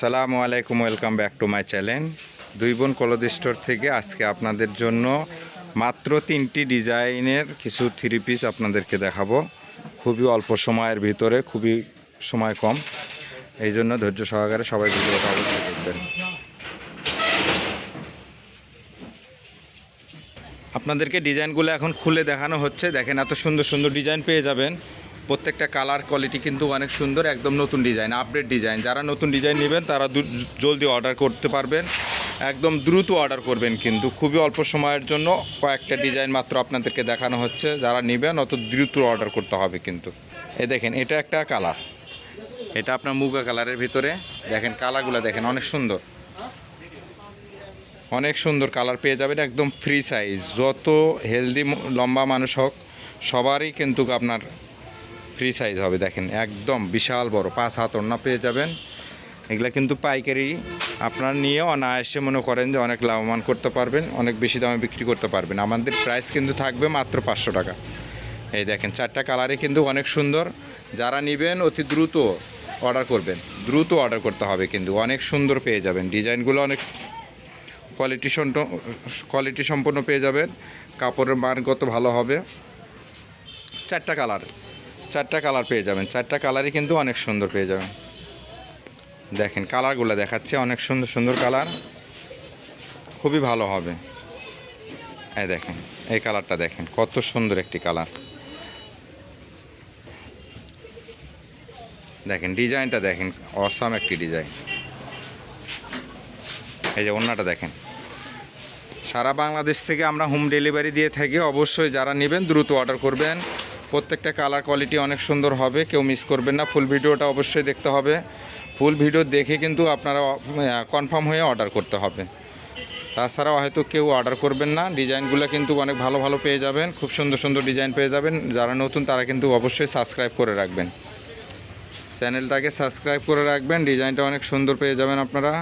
সালামু আলাইকুম, welcome back to my channel. দুই বোন কলদ স্টোর থেকে আজকে আপনাদের জন্য মাত্র তিনটি ডিজাইনের কিছু থ্রি পিস আপনাদেরকে দেখাবো। খুবই অল্প সময়ের ভিতরে, খুবই সময় কম। এই জন্য ধৈর্য সহকারে সবাই ভিডিওটা অবশ্যই দেখবেন। আপনাদেরকে ডিজাইনগুলো এখন খুলে দেখানো হচ্ছে। দেখেন, এত সুন্দর সুন্দর ডিজাইন পেয়ে যাবেন। প্রত্যেকটা কালার কোয়ালিটি কিন্তু অনেক সুন্দর, একদম নতুন ডিজাইন আপডেট ডিজাইন যারা নতুন ডিজাইন নেবেন, তারা জলদি অর্ডার করতে পারবেন। একদম দ্রুত অর্ডার করবেন কিন্তু। খুবই অল্প সময়ের জন্য কয়েকটা ডিজাইন মাত্র আপনাদেরকে দেখানো হচ্ছে। যারা নেবেন, অত দ্রুত অর্ডার করতে হবে কিন্তু। এ দেখেন, এটা একটা কালার এটা আপনার মুগা কালারের ভিতরে। দেখেন কালারগুলো দেখেন, অনেক সুন্দর। অনেক সুন্দর কালার পেয়ে যাবেন, একদম ফ্রি সাইজ যত হেলদি লম্বা মানুষ হোক, সবারই কিন্তু আপনার ফ্রি সাইজ হবে, দেখেন, একদম বিশাল বড়, পাঁচ হাত ওড়না পেয়ে যাবেন। এগুলা কিন্তু পাইকারি, আপনার নিয়ে অনায়াসে মনে করেন যে অনেক লাভবান করতে পারবেন, অনেক বেশি দামে বিক্রি করতে পারবেন। আমাদের প্রাইস কিন্তু থাকবে মাত্র পাঁচশো টাকা। এই দেখেন, চারটা কালারে কিন্তু অনেক সুন্দর। যারা নেবেন, অতি দ্রুত অর্ডার করবেন। দ্রুত অর্ডার করতে হবে কিন্তু, অনেক সুন্দর পেয়ে যাবেন। ডিজাইনগুলো অনেক কোয়ালিটি কোয়ালিটি সম্পন্ন পেয়ে যাবেন। কাপড়ের মানগত ভালো হবে। চারটা কালার চারটা কালার পেয়ে যাবেন। চারটা কালারই কিন্তু অনেক সুন্দর পেয়ে যাবেন। দেখেন কালারগুলো দেখাচ্ছে, অনেক সুন্দর সুন্দর কালার খুবই ভালো হবে। এই দেখেন, এই কালারটা দেখেন, কত সুন্দর একটি কালার দেখেন, ডিজাইনটা দেখেন অসাম একটি ডিজাইন। এই যে অন্যটা দেখেন। সারা বাংলাদেশ থেকে আমরা হোম ডেলিভারি দিয়ে থাকি। অবশ্যই যারা নেবেন, দ্রুত অর্ডার করবেন। প্রত্যেকটা কালার কোয়ালিটি অনেক সুন্দর হবে, কেউ মিস করবেন না। ফুল ভিডিওটা অবশ্যই দেখতে হবে। ফুল ভিডিও দেখে কিন্তু আপনারা কনফার্ম হয়ে অর্ডার করতে হবে। তাছাড়াও হয়তো কেউ অর্ডার করবেন না। ডিজাইনগুলো কিন্তু অনেক ভালো ভালো পেয়ে যাবেন। খুব সুন্দর সুন্দর ডিজাইন পেয়ে যাবেন। যারা নতুন, তারা কিন্তু অবশ্যই সাবস্ক্রাইব করে রাখবেন। চ্যানেলটাকে সাবস্ক্রাইব করে রাখবেন। ডিজাইনটা অনেক সুন্দর পেয়ে যাবেন আপনারা।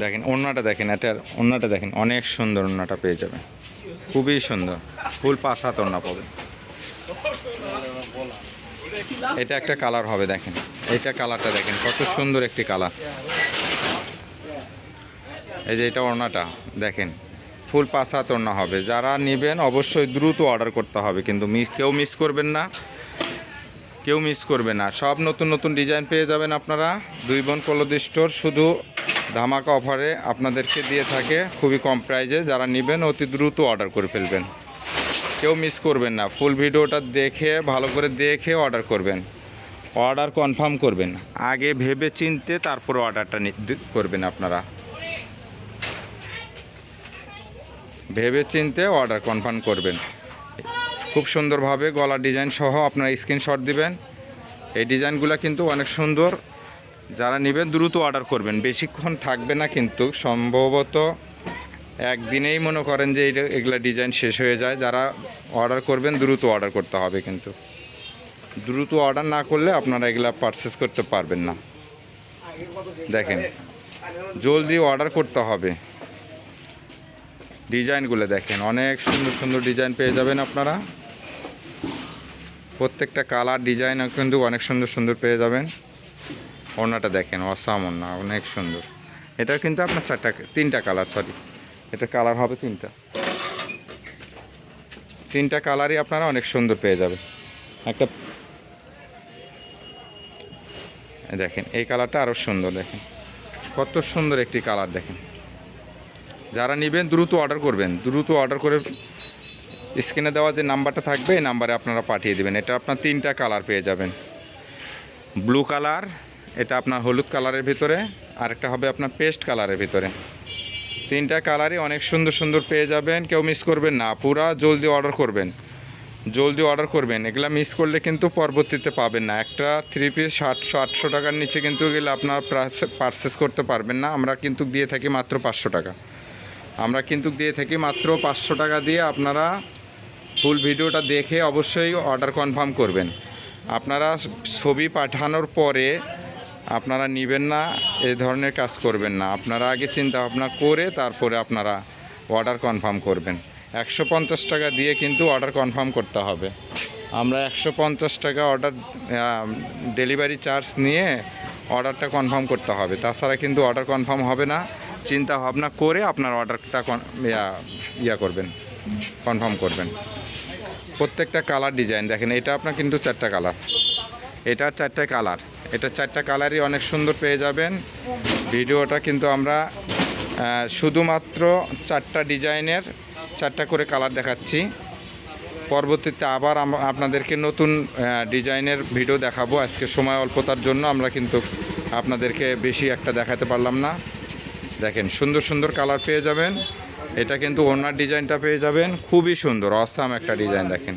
দেখেন, ওড়নাটা দেখেন এটার ওড়নাটা দেখেন, অনেক সুন্দর ওড়নাটা পেয়ে যাবেন। খুবই সুন্দর। ফুল পাঁচ হাত ওড়না পাবেন এটা একটা কালার হবে, দেখেন। এইটা কালারটা দেখেন, কত সুন্দর একটি কালার। এই যে এটা ওড়নাটা, দেখেন। ফুল পাঁচ হাত ওড়না হবে। যারা নেবেন, অবশ্যই দ্রুত অর্ডার করতে হবে, কিন্তু মিস, কেউ মিস করবেন না। কেউ মিস করবে না। সব নতুন নতুন ডিজাইন পেয়ে যাবেন আপনারা। দুই বোন কলদ স্টোর, শুধু ধামাকা অফারে আপনাদেরকে দিয়ে থাকে খুবই কম প্রাইজে যারা নেবেন, অতি দ্রুত অর্ডার করে ফেলবেন। কেউ মিস করবেন না। ফুল ভিডিওটা দেখে, ভালো করে দেখে অর্ডার করবেন। অর্ডার কনফার্ম করবেন। আগে ভেবে চিনতে তারপর অর্ডারটা করবেন আপনারা। ভেবে চিনতে অর্ডার কনফার্ম করবেন। খুব সুন্দরভাবে গলার ডিজাইন সহ আপনারা স্ক্রিনশট দিবেন। এই ডিজাইনগুলো কিন্তু অনেক সুন্দর। যারা নেবেন দ্রুত অর্ডার করবেন। বেশিক্ষণ থাকবে না কিন্তু সম্ভবত একদিনেই মনে করেন যে এগুলা ডিজাইন শেষ হয়ে যায়। যারা অর্ডার করবেন দ্রুত অর্ডার করতে হবে কিন্তু। দ্রুত অর্ডার না করলে আপনারা এগুলা পারচেস করতে পারবেন না। দেখেন, জলদি অর্ডার করতে হবে। ডিজাইনগুলো দেখেন, অনেক সুন্দর সুন্দর ডিজাইন পেয়ে যাবেন আপনারা। প্রত্যেকটা কালার ডিজাইন কিন্তু অনেক সুন্দর সুন্দর পেয়ে যাবেন। ওড়নাটা দেখেন, অসাম ওড়না, অনেক সুন্দর। এটা কিন্তু আপনার চারটা, তিনটা কালার সরি এটা কালার হবে তিনটা। তিনটা কালারই আপনারা অনেক সুন্দর পেয়ে যাবেন। একটা দেখেন, এই কালারটা আরও সুন্দর, দেখেন। কত সুন্দর একটি কালার, দেখেন। যারা নেবেন, দ্রুত অর্ডার করবেন। দ্রুত অর্ডার করে স্ক্রিনে দেওয়া যে নাম্বারটা থাকবে, এই নাম্বারে আপনারা পাঠিয়ে দেবেন। এটা আপনার তিনটা কালার পেয়ে যাবেন। ব্লু কালার এটা আপনার হলুদ কালারের ভিতরে, আরেকটা হবে আপনার পেস্ট কালারের ভিতরে। তিনটা কালারই অনেক সুন্দর সুন্দর পেয়ে যাবেন, কেউ মিস করবেন না। পুরা জলদি অর্ডার করবেন। জলদি অর্ডার করবেন। এগুলা মিস করলে কিন্তু পরবর্তীতে পাবেন না। একটা থ্রি পিস সাতশো আটশো টাকার নিচে কিন্তু এগুলো আপনার পারচেস করতে পারবেন না। আমরা কিন্তু দিয়ে থাকি মাত্র পাঁচশো টাকা। আমরা কিন্তু দিয়ে থাকি মাত্র পাঁচশো টাকা দিয়ে আপনারা ফুল ভিডিওটা দেখে অবশ্যই অর্ডার কনফার্ম করবেন। আপনারা ছবি পাঠানোর পরে আপনারা নেবেন না, এই ধরনের কাজ করবেন না। আপনারা আগে চিন্তা ভাবনা করে তারপরে আপনারা অর্ডার কনফার্ম করবেন। একশো পঞ্চাশ টাকা দিয়ে কিন্তু অর্ডার কনফার্ম করতে হবে। আমরা একশো পঞ্চাশ টাকা অর্ডার ডেলিভারি চার্জ নিয়ে অর্ডারটা কনফার্ম করতে হবে। তাছাড়া কিন্তু অর্ডার কনফার্ম হবে না। চিন্তা ভাবনা করে আপনার অর্ডারটা ইয়া করবেন কনফার্ম করবেন। প্রত্যেকটা কালার ডিজাইন দেখেন, এটা আপনার কিন্তু চারটা কালার এটার চারটে কালার। এটা চারটা কালারই অনেক সুন্দর পেয়ে যাবেন। ভিডিওটা কিন্তু আমরা শুধুমাত্র চারটা ডিজাইনের চারটা করে কালার দেখাচ্ছি। পরবর্তীতে আবার আপনাদেরকে নতুন ডিজাইনের ভিডিও দেখাবো। আজকে সময় অল্পতার জন্য আমরা কিন্তু আপনাদেরকে বেশি একটা দেখাতে পারলাম না। দেখেন, সুন্দর সুন্দর কালার পেয়ে যাবেন। এটা কিন্তু ওনার ডিজাইনটা পেয়ে যাবেন। খুবই সুন্দর, অসাম একটা ডিজাইন, দেখেন।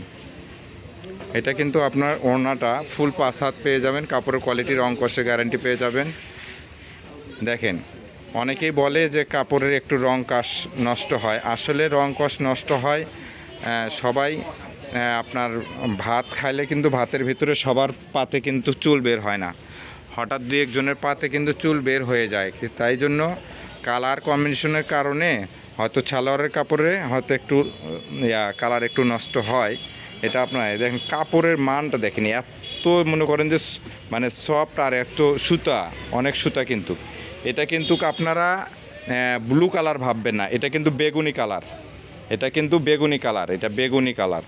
এটা কিন্তু আপনার ওড়নাটা ফুল পাঁচ হাত পেয়ে যাবেন, কাপড়ের কোয়ালিটি রং কষে গ্যারান্টি পেয়ে যাবেন। দেখেন, অনেকেই বলে যে কাপড়ের একটু রং কাশ নষ্ট হয়। আসলে রং কষ নষ্ট হয় সবাই আপনার ভাত খাইলে কিন্তু ভাতের ভিতরে সবার পাতে কিন্তু চুল বের হয় না। হঠাৎ দুই একজনের পাতে কিন্তু চুল বের হয়ে যায়। তাই জন্য কালার কম্বিনেশনের কারণে হয়তো ছালোয়ারের কাপড়ে হয়তো একটু কালার একটু নষ্ট হয়। এটা আপনার দেখেন, কাপড়ের মানটা দেখেন, এত মনে করেন যে মানে সফট আর এত সুতা, অনেক সুতা কিন্তু। এটা কিন্তু আপনারা ব্লু কালার ভাববেন না, এটা কিন্তু বেগুনি কালার এটা কিন্তু বেগুনি কালার এটা বেগুনি কালার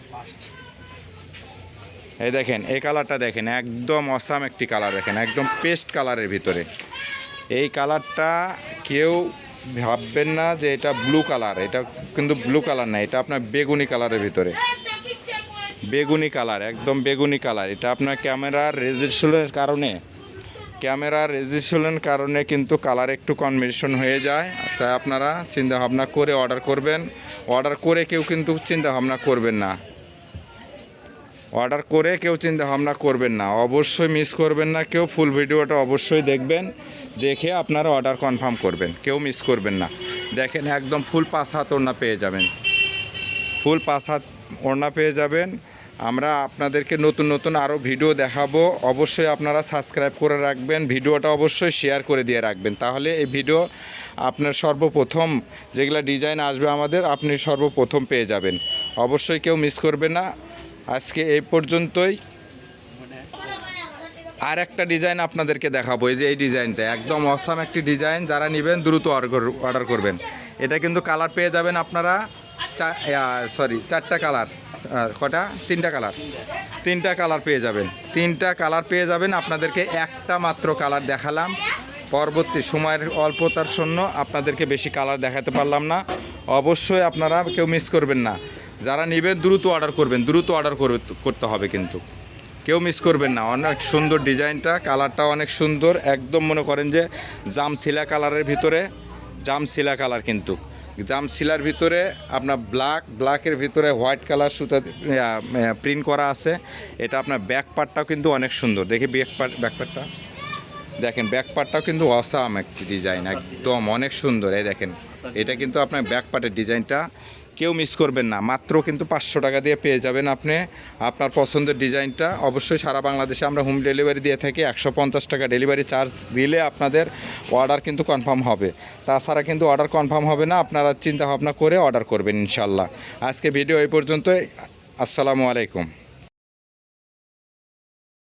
এই দেখেন, এই কালারটা দেখেন, একদম অসাম একটি কালার দেখেন, একদম পেস্ট কালারের ভিতরে। এই কালারটা কেউ ভাববেন না যে এটা ব্লু কালার এটা কিন্তু ব্লু কালার না, এটা আপনার বেগুনি কালারের ভিতরে। বেগুনি কালার, একদম বেগুনি কালার। এটা আপনার ক্যামেরার রেজিস্ট্রেশনের কারণে। ক্যামেরার রেজিস্ট্রেশনের কারণে কিন্তু কালার একটু কনভার্সন হয়ে যায়। তাই আপনারা চিন্তা ভাবনা করে অর্ডার করবেন। অর্ডার করে কেউ কিন্তু চিন্তা ভাবনা করবেন না। অর্ডার করে কেউ চিন্তা ভাবনা করবেন না। অবশ্যই মিস করবেন না কেউ। ফুল ভিডিওটা অবশ্যই দেখবেন। দেখে আপনারা অর্ডার কনফার্ম করবেন। কেউ মিস করবেন না। দেখেন একদম ফুল পাঁচ হাত ওড়না পেয়ে যাবেন। ফুল পাঁচ হাত ওড়না পেয়ে যাবেন। আমরা আপনাদেরকে নতুন নতুন আরও ভিডিও দেখাবো। অবশ্যই আপনারা সাবস্ক্রাইব করে রাখবেন। ভিডিওটা অবশ্যই শেয়ার করে দিয়ে রাখবেন। তাহলে এই ভিডিও আপনার সর্বপ্রথম যেগুলো ডিজাইন আসবে আমাদের, আপনি সর্বপ্রথম পেয়ে যাবেন। অবশ্যই কেউ মিস করবে না। আজকে এই পর্যন্তই। আর একটা ডিজাইন আপনাদেরকে দেখাবো। এই যে এই ডিজাইনটা একদম অসাম একটি ডিজাইন যারা নেবেন, দ্রুত অর্ডার করবেন। এটা কিন্তু কালার পেয়ে যাবেন আপনারা। সরি চারটা কালার কটা? তিনটা কালার তিনটা কালার পেয়ে যাবেন। তিনটা কালার পেয়ে যাবেন। আপনাদেরকে একটা মাত্র কালার দেখালাম। পরবর্তী সময়ের অল্পতার জন্য আপনাদেরকে বেশি কালার দেখাতে পারলাম না। অবশ্যই আপনারা কেউ মিস করবেন না। যারা নেবেন, দ্রুত অর্ডার করবেন। দ্রুত অর্ডার করবে, করতে হবে কিন্তু। কেউ মিস করবেন না। অনেক সুন্দর ডিজাইনটা কালারটা অনেক সুন্দর। একদম মনে করেন যে জামশিলা কালারের ভিতরে। জামশিলা কালার কিন্তু। জামশিলার ভিতরে আপনার ব্ল্যাক ব্ল্যাকের ভিতরে হোয়াইট কালার সুতা প্রিন্ট করা আছে। এটা আপনার ব্যাক পার্টটাও কিন্তু অনেক সুন্দর। দেখি ব্যাক পার্ট ব্যাক পার্টটা দেখেন ব্যাক পার্টটাও কিন্তু অসাম একটি ডিজাইন একদম অনেক সুন্দর। এই দেখেন, এটা কিন্তু আপনার ব্যাক পার্টের ডিজাইনটা কেউ মিস করবেন না। মাত্র কিন্তু পাঁচশো টাকা দিয়ে পেয়ে যাবেন আপনি। আপনার পছন্দের ডিজাইনটা। অবশ্যই সারা বাংলাদেশে আমরা হোম ডেলিভারি দিয়ে থাকি। একশো পঞ্চাশ টাকা ডেলিভারি চার্জ দিলে আপনাদের অর্ডার কিন্তু কনফার্ম হবে। তাছাড়া কিন্তু অর্ডার কনফার্ম হবে না। আপনারা চিন্তা ভাবনা করে অর্ডার করবেন ইনশাল্লাহ। আজকে ভিডিও এই পর্যন্তই। আসসালামু আলাইকুম।